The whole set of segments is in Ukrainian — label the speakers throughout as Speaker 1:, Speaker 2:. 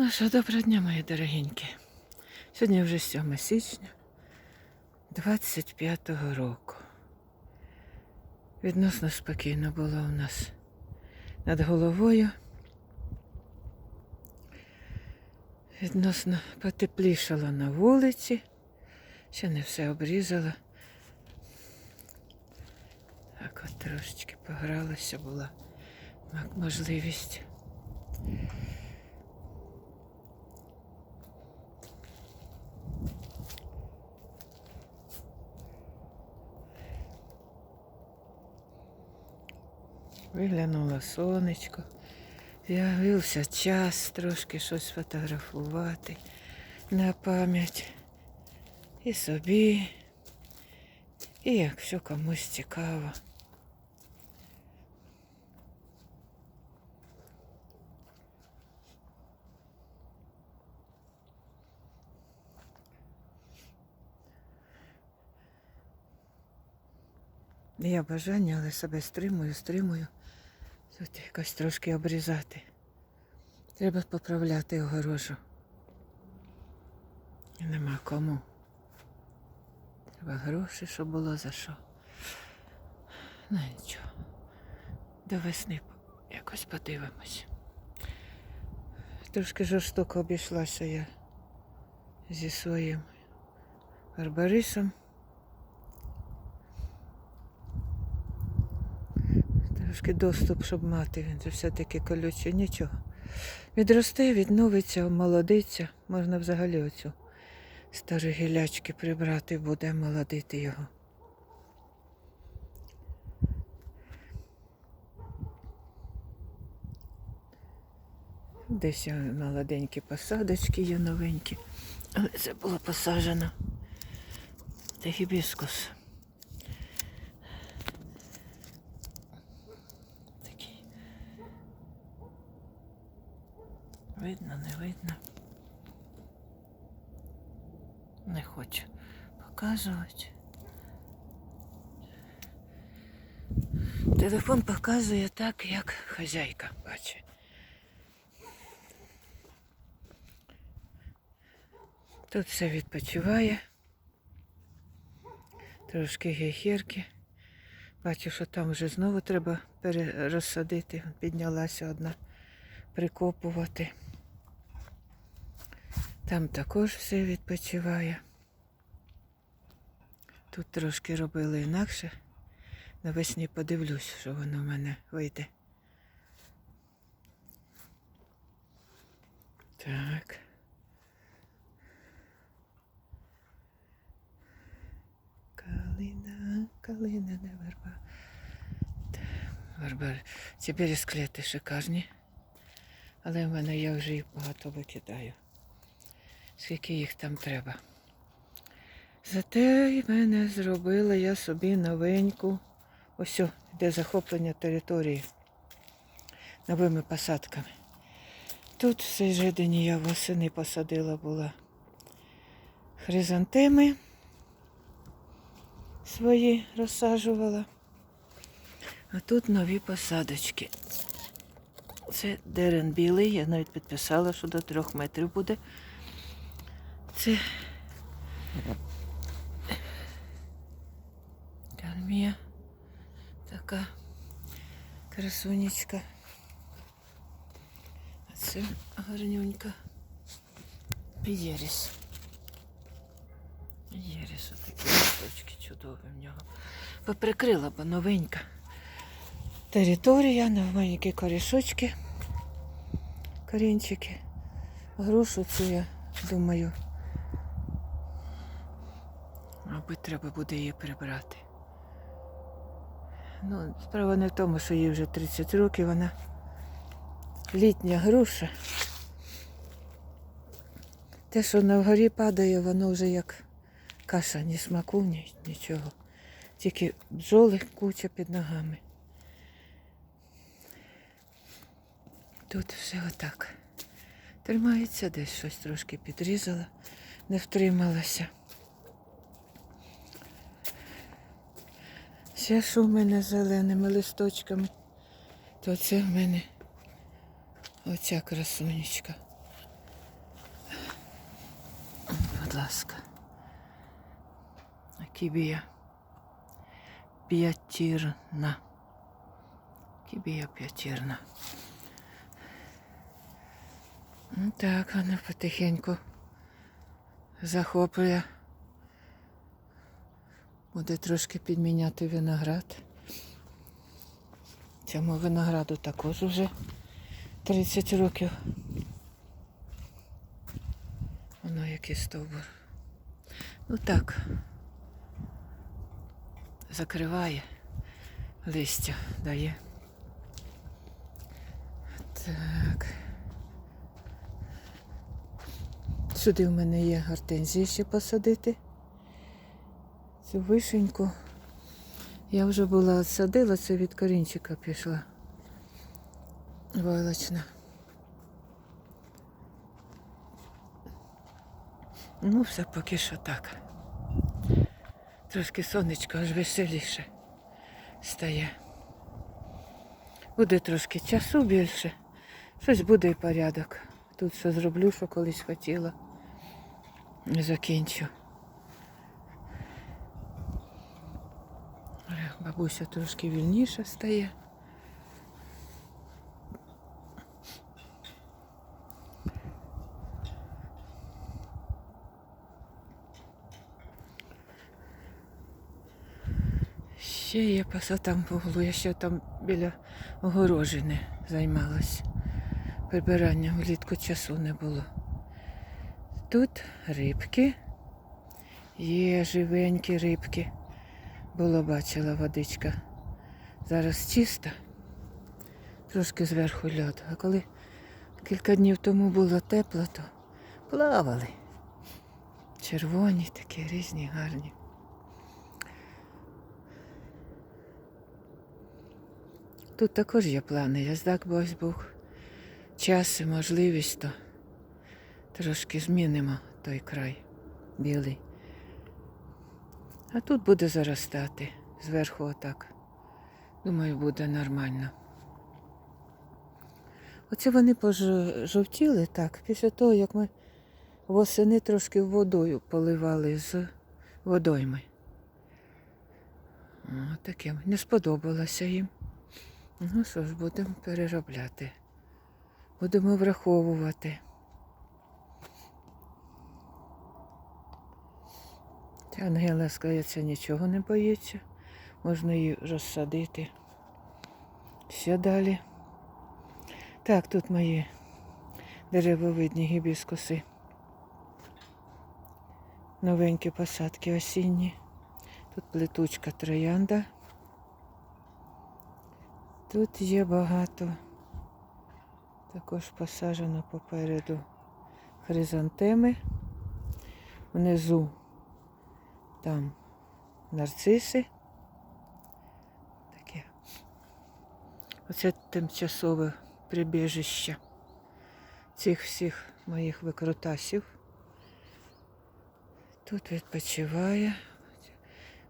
Speaker 1: Ну що, доброго дня, мої дорогенькі. Сьогодні вже 7 січня 25-го року. Відносно спокійно було у нас над головою. Відносно потеплішало на вулиці. Ще не все обрізала. Так от трошечки погралася була можливість. Виглянуло сонечко. З'явився час трошки щось фотографувати на пам'ять. І собі, і якщо комусь цікаво. Є бажання, але себе стримую, стримую. Тут якось трошки обрізати. Треба поправляти огорожу. Нема кому. Треба гроші, щоб було за що. Ну нічого. До весни якось подивимось. Трошки жорстоко обійшлася я зі своїм барбарисом. Трошки доступ, щоб мати. Він же все-таки колючий, нічого. Відросте, відновиться, омолодиться. Можна взагалі оцю старі гілячки прибрати, буде молодити його. Десь молоденькі посадочки є новенькі. Але це було посаджено. Це гібіскус. Видно, не видно. Не хочу показувати. Телефон показує так, як хазяйка бачить. Тут все відпочиває. Трошки гейхерки. Бачу, що там вже знову треба перерозсадити. Піднялася одна прикопувати. Там також все відпочиває. Тут трошки робили інакше. Навесні подивлюсь, що воно в мене вийде. Так. Калина, калина, не верба. Верба. Ці бересклети шикарні. Але в мене я вже їх багато викидаю. Скільки їх там треба. Зате в мене зробила я собі новеньку. Ось, о, де захоплення території новими посадками. Тут в цей же день я восени посадила була хризантеми свої розсаджувала. А тут нові посадочки. Це дерен білий, я навіть підписала, що до трьох метрів буде. Це кальмія така красунечка. А це гарнюнька. Єріс. Єріс, отакі листочки чудові в нього. Поприкрила, бо новенька. Територія, новенькі корішочки, корінчики. Грушу цю я думаю. Мабуть, треба буде її прибрати. Ну, справа не в тому, що їй вже 30 років, вона літня груша. Те, що на вгорі падає, воно вже як каша, ні смаку, ні, нічого. Тільки бджоли куча під ногами. Тут все отак. Тримається десь щось трошки підрізала, не втрималася. Це що в мене зеленими листочками? То це в мене оця красунечка. Будь ласка. Кібія п'ятірна. Кібія п'ятірна. Ну Так, вона потихеньку захоплює. Буде трошки підміняти виноград. Цьому винограду також вже 30 років. Воно який стовбур. Ну так. Закриває листя дає. Так. Сюди в мене є гортензії ще посадити. Цю вишеньку. Я вже була садила, це від корінчика пішла. Войлочна. Ну, все поки що так. Трошки сонечко аж веселіше стає. Буде трошки часу більше. Щось буде і порядок. Тут все зроблю, що колись хотіла. Закінчу. Бабуся трошки вільніше стає. Ще є паса там в углу, я ще там біля огорожини займалась. Прибиранням влітку часу не було. Тут рибки. Є живенькі рибки. Було бачила водичка. Зараз чиста. Трошки зверху льод. А коли кілька днів тому було тепло, то плавали. Червоні такі різні, гарні. Тут також є плани. Я так би ось був час і можливість, то трошки змінимо той край білий. А тут буде заростати зверху отак. Думаю, буде нормально. Оце вони пожовтіли так, після того, як ми восени трошки водою поливали з водойми. О, таким. Не сподобалося їм. Ну що ж, будемо переробляти. Будемо враховувати. Ангела, скажеться, нічого не боїться. Можна її розсадити. Ще далі. Так, тут мої деревовидні гібіскуси. Новенькі посадки осінні. Тут плетучка троянда. Тут є багато. Також посаджено попереду хризантеми. Внизу там нарциси. Таке. Оце тимчасове прибіжище цих всіх моїх викрутасів. Тут відпочиває.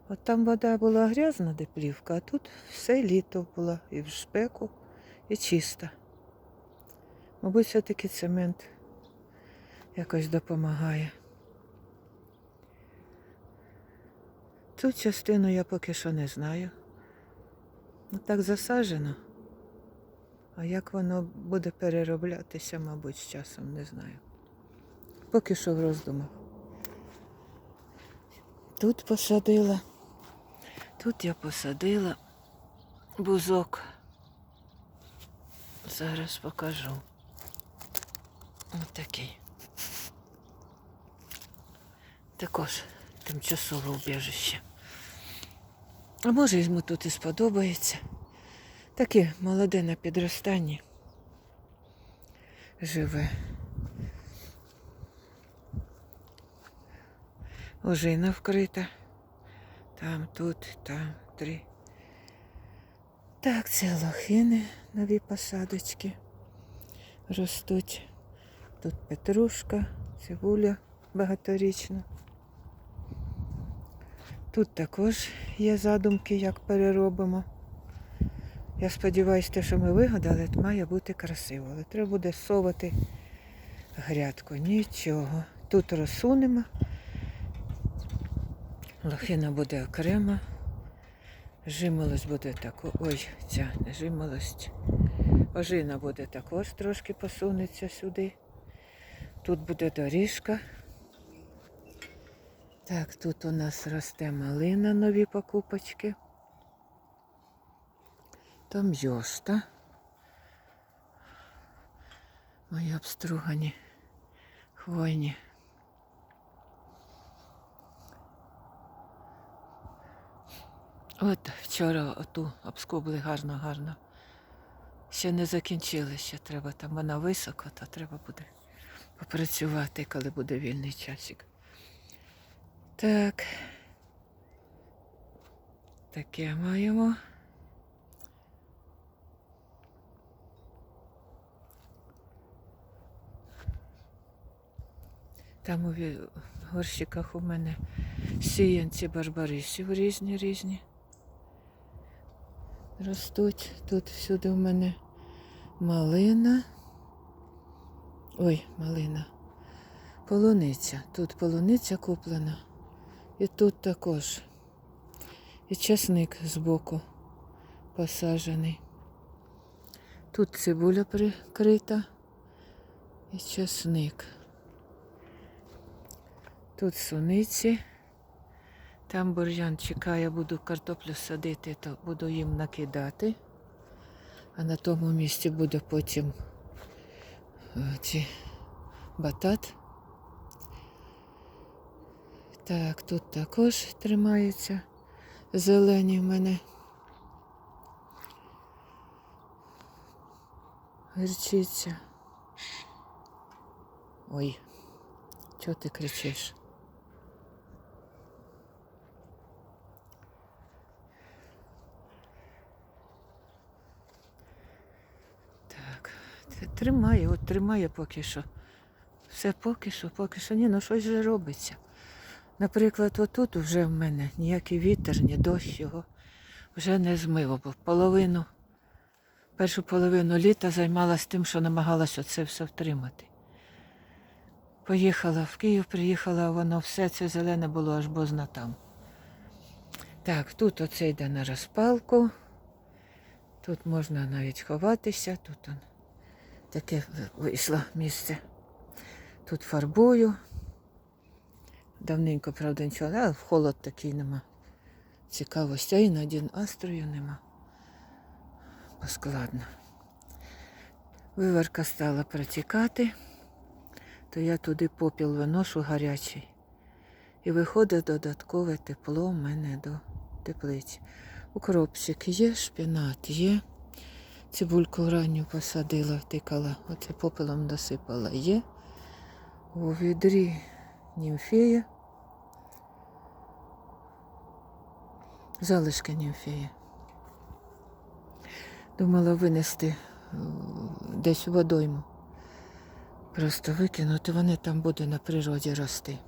Speaker 1: От там вода була грязна, де плівка, а тут все літо було і в шпеку, і чиста. Мабуть, все-таки цемент якось допомагає. Цю частину я поки що не знаю. Ну, так засаджено. А як воно буде перероблятися, мабуть, з часом не знаю. Поки що в роздумах. Тут посадила. Тут я посадила бузок. Зараз покажу. Ось такий. Також тимчасове убіжище. А може йому тут і сподобається. Таке молоде на підростанні. Живе. Ожина вкрита. Там, тут, там, три. Так, це лохини, нові посадочки ростуть. Тут петрушка, цибуля багаторічна. Тут також є задумки, як переробимо. Я сподіваюся, те, що ми вигадали, має бути красиво. Але треба буде совати грядку. Нічого. Тут розсунемо, Лохина буде окремо. Жимолость буде тако. Ой, ця не жимолость. Ожина буде також трошки посунеться сюди. Тут буде доріжка. Так, тут у нас росте малина, нові покупочки. Там йошта. Мої обстругані хвойні. От вчора оту обскубли гарно-гарно. Ще не закінчили, ще треба там вона високо, то треба буде попрацювати, коли буде вільний часик. Так. Таке маємо. Там у горщиках у мене сіянці барбарисів різні різні. Ростуть. Тут всюди у мене малина. Ой, малина. Полуниця. Тут полуниця куплена. І тут також. І часник збоку посаджений. Тут цибуля прикрита і часник. Тут суниці. Там бур'ян чекає, буду картоплю садити, то буду їм накидати. А на тому місці буде потім е, ці батат. Так, тут також тримаються зелені в мене. Гірчиця. Ой, чого ти кричиш? Так, тримає, от тримає поки що. Все поки що, поки що. Ні, ну щось вже робиться. Наприклад, отут вже в мене ніякий вітер, ні дощ його вже не змило, бо половину, першу половину літа займалась тим, що намагалась оце все втримати. Поїхала в Київ, приїхала, а воно все це зелене було аж бозна там. Так, тут оце йде на розпалку. Тут можна навіть ховатися, тут он таке вийшло місце. Тут фарбую. Давненько, правда, нічого, але холод такий нема. Цікавості, а іноді настрою нема. Поскладно. Виварка стала протікати, то я туди попіл виношу гарячий. І виходить додаткове тепло в мене до теплиці. Укропчик є, шпінат є. Цибульку ранню посадила, втикала, оце попелом досипала є. У відрі німфея. Залишки німфеї. Думала винести десь у водойму. Просто викинути, вони там буде на природі рости.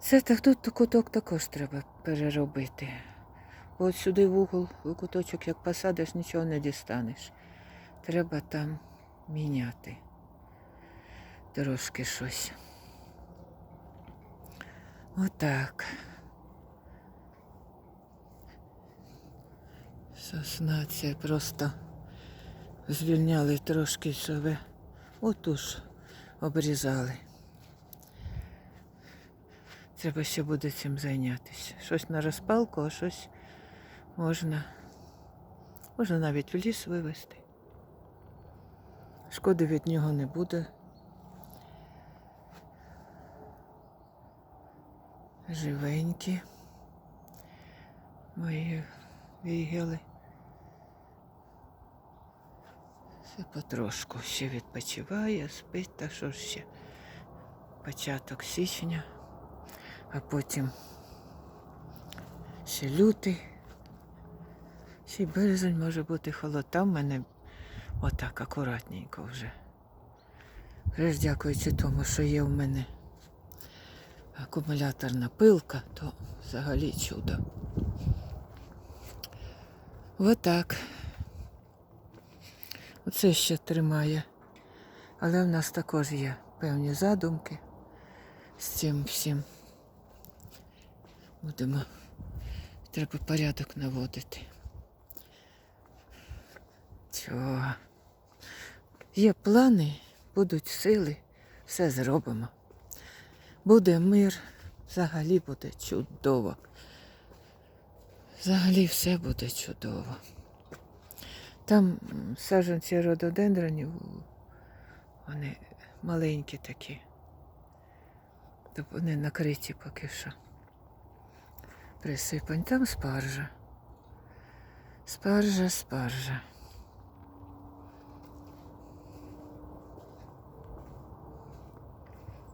Speaker 1: Це так тут куток також треба переробити. От сюди в угол, в куточок, як посадиш, нічого не дістанеш. Треба там міняти трошки щось. Отак. Сосна це просто звільняли трошки себе. Отуж обрізали. Треба ще буде цим зайнятися. Щось на розпалку, а щось можна. Можна навіть в ліс вивезти. Шкоди від нього не буде. Живенькі. Мої вігели. Все потрошку ще відпочиває, спить, так що ще початок січня, а потім ще лютий. Ще березень може бути холод. Там в мене отак акуратненько вже. Вже ж дякуючи тому, що є в мене акумуляторна пилка, то взагалі чудо. Отак. Оце ще тримає. Але в нас також є певні задумки з цим всім. Будемо. Треба порядок наводити. Чого? Є плани, будуть сили, все зробимо. Буде мир, взагалі буде чудово. Взагалі все буде чудово. Там саджанці рододендронів, вони маленькі такі. Тобто вони накриті поки що. Присипань. Там спаржа. Спаржа, спаржа.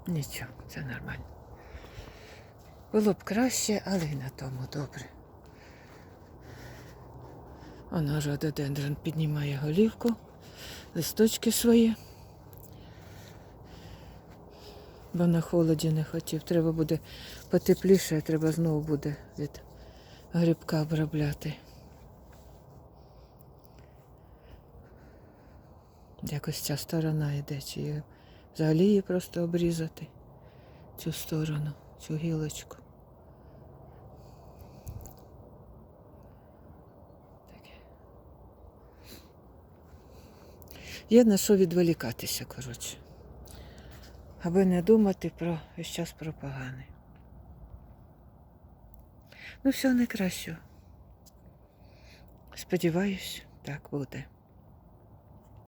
Speaker 1: Нічого, це нормально. Було б краще, але й на тому добре. Воно рододендрон піднімає голівку, листочки свої. Бо на холоді не хотів. Треба буде потепліше, треба знову буде від грибка обробляти. Якось ця сторона йде, чи взагалі її просто обрізати. Цю сторону, цю гілочку. Є на що відволікатися, коротше. Аби не думати про весь час про погане. Ну, всього найкращого. Сподіваюсь, так буде.